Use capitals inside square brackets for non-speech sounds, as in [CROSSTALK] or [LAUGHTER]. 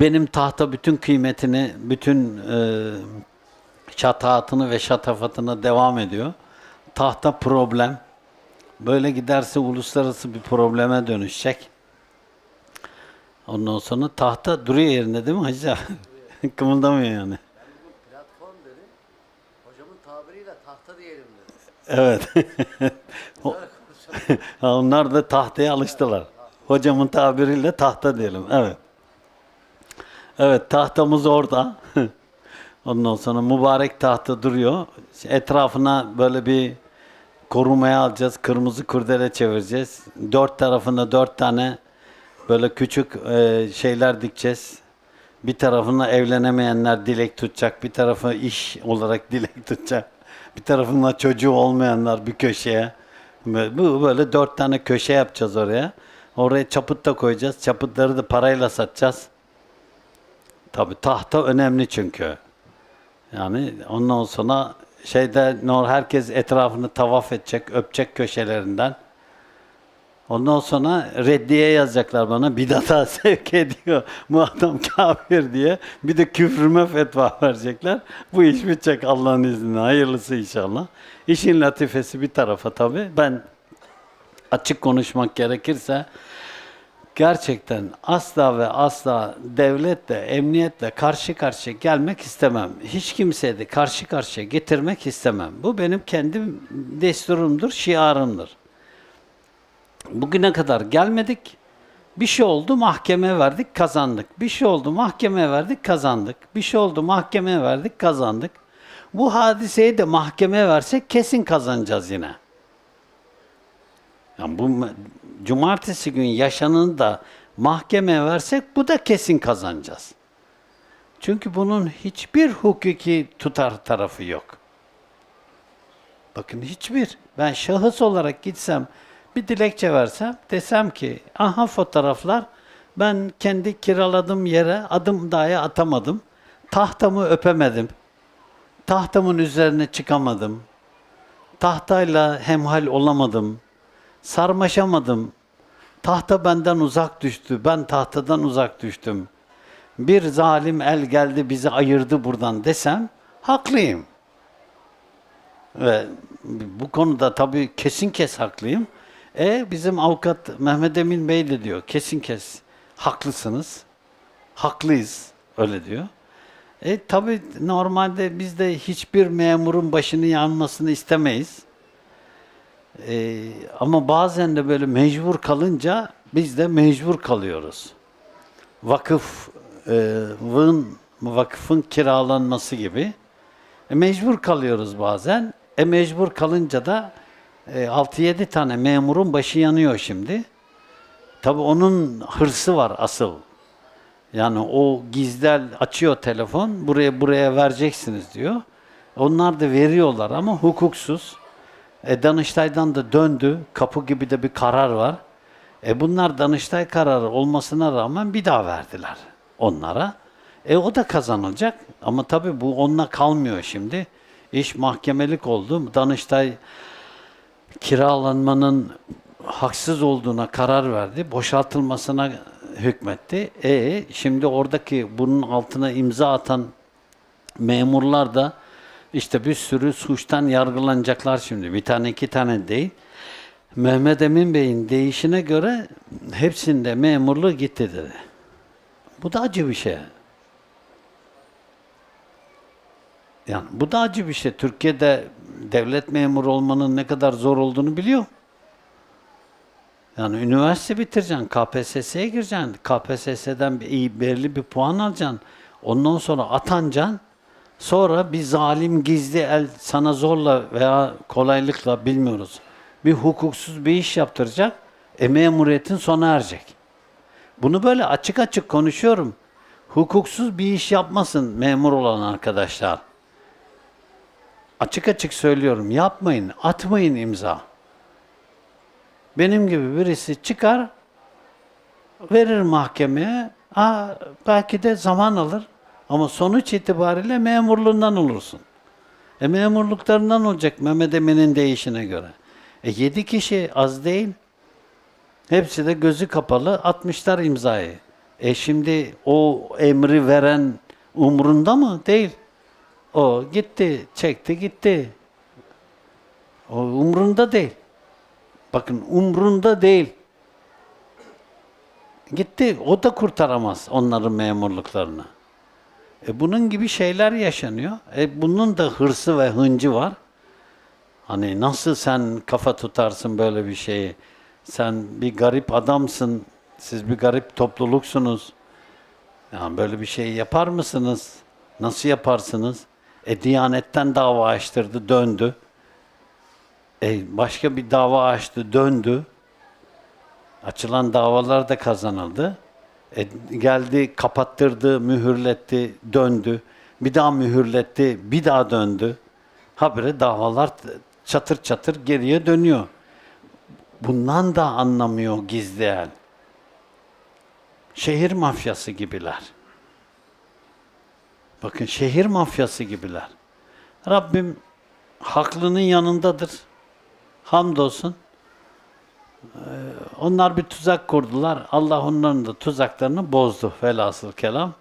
Benim tahta bütün kıymetini, bütün e, şataatını ve şatafatını devam ediyor. Tahta problem. Böyle giderse uluslararası bir probleme dönüşecek. Ondan sonra tahta duruyor yerinde değil mi Hacı? [LAUGHS] Kımıldamıyor yani. Platform dedi. Hocamın tabiriyle tahta diyelim dedi. Evet. [LAUGHS] O-. [LAUGHS] Ha, Onlar da tahtaya alıştılar. Hocamın tabiriyle tahta diyelim. Evet. Evet tahtamız orada. [LAUGHS] Ondan sonra mübarek tahta duruyor. Etrafına böyle bir korumaya alacağız. Kırmızı kurdele çevireceğiz. Dört tarafına dört tane böyle küçük e, şeyler dikeceğiz. Bir tarafına evlenemeyenler dilek tutacak. Bir tarafı iş olarak [LAUGHS] dilek tutacak. Bir tarafına çocuğu olmayanlar bir köşeye. Bu böyle dört tane köşe yapacağız oraya. Oraya çaput da koyacağız. Çaputları da parayla satacağız. Tabi tahta önemli çünkü. Yani ondan sonra şeyde nor herkes etrafını tavaf edecek, öpecek köşelerinden. Ondan sonra reddiye yazacaklar bana. Bidata [LAUGHS] sevk ediyor. Bu adam kafir diye. Bir de küfrüme fetva [LAUGHS] verecekler. Bu iş bitecek Allah'ın izniyle. Hayırlısı inşallah. İşin latifesi bir tarafa tabii. Ben açık konuşmak gerekirse gerçekten asla ve asla devletle, emniyetle karşı karşıya gelmek istemem. Hiç kimseyi de karşı karşıya getirmek istemem. Bu benim kendim desturumdur, şiarımdır. Bugüne kadar gelmedik. Bir şey oldu mahkemeye verdik kazandık. Bir şey oldu mahkemeye verdik kazandık. Bir şey oldu mahkemeye verdik kazandık. Bu hadiseyi de mahkemeye versek kesin kazanacağız yine. Yani bu cumartesi gün yaşananı da mahkemeye versek bu da kesin kazanacağız. Çünkü bunun hiçbir hukuki tutar tarafı yok. Bakın hiçbir. Ben şahıs olarak gitsem bir dilekçe versem desem ki aha fotoğraflar ben kendi kiraladığım yere adım dahi atamadım. Tahtamı öpemedim. Tahtamın üzerine çıkamadım. Tahtayla hemhal olamadım. Sarmaşamadım. Tahta benden uzak düştü. Ben tahtadan uzak düştüm. Bir zalim el geldi bizi ayırdı buradan desem haklıyım. Ve bu konuda tabii kesin kes haklıyım. E bizim avukat Mehmet Emin Bey de diyor kesin kes haklısınız. Haklıyız öyle diyor. E tabii normalde biz de hiçbir memurun başını yanmasını istemeyiz. E, ama bazen de böyle mecbur kalınca biz de mecbur kalıyoruz. Vakıf e, vakıfın kiralanması gibi. E, mecbur kalıyoruz bazen. E mecbur kalınca da e, 6-7 tane memurun başı yanıyor şimdi. Tabii onun hırsı var asıl. Yani o gizler açıyor telefon, buraya buraya vereceksiniz diyor. Onlar da veriyorlar ama hukuksuz. E, Danıştay'dan da döndü, kapı gibi de bir karar var. E bunlar Danıştay kararı olmasına rağmen bir daha verdiler onlara. E o da kazanılacak ama tabii bu onunla kalmıyor şimdi. İş mahkemelik oldu. Danıştay kiralanmanın haksız olduğuna karar verdi. Boşaltılmasına hükmetti. E şimdi oradaki bunun altına imza atan memurlar da işte bir sürü suçtan yargılanacaklar şimdi. Bir tane iki tane değil. Mehmet Emin Bey'in deyişine göre hepsinde memurluğu gitti dedi. Bu da acı bir şey. Yani bu da acı bir şey. Türkiye'de devlet memuru olmanın ne kadar zor olduğunu biliyor. Yani üniversite bitireceksin, KPSS'ye gireceksin, KPSS'den belirli bir puan alacaksın. Ondan sonra atanacaksın. Sonra bir zalim gizli el sana zorla veya kolaylıkla bilmiyoruz. Bir hukuksuz bir iş yaptıracak. E memuriyetin sona erecek. Bunu böyle açık açık konuşuyorum. Hukuksuz bir iş yapmasın memur olan arkadaşlar. Açık açık söylüyorum. Yapmayın, atmayın imza. Benim gibi birisi çıkar, verir mahkemeye. Aa, belki de zaman alır. Ama sonuç itibariyle memurluğundan olursun. E memurluklarından olacak Mehmet Emin'in deyişine göre. E yedi kişi az değil. Hepsi de gözü kapalı atmışlar imzayı. E şimdi o emri veren umrunda mı? Değil. O gitti, çekti gitti. O umrunda değil. Bakın umrunda değil. Gitti. O da kurtaramaz onların memurluklarını. E bunun gibi şeyler yaşanıyor. E bunun da hırsı ve hıncı var. Hani nasıl sen kafa tutarsın böyle bir şeyi? Sen bir garip adamsın. Siz bir garip topluluksunuz. Yani böyle bir şey yapar mısınız? Nasıl yaparsınız? E Diyanet'ten dava açtırdı, döndü. E başka bir dava açtı, döndü. Açılan davalar da kazanıldı. E, geldi, kapattırdı, mühürletti, döndü. Bir daha mühürletti, bir daha döndü. Habire davalar çatır çatır geriye dönüyor. Bundan da anlamıyor gizli el. Şehir mafyası gibiler. Bakın şehir mafyası gibiler. Rabbim haklının yanındadır. Hamdolsun. Onlar bir tuzak kurdular. Allah onların da tuzaklarını bozdu velhasıl kelam.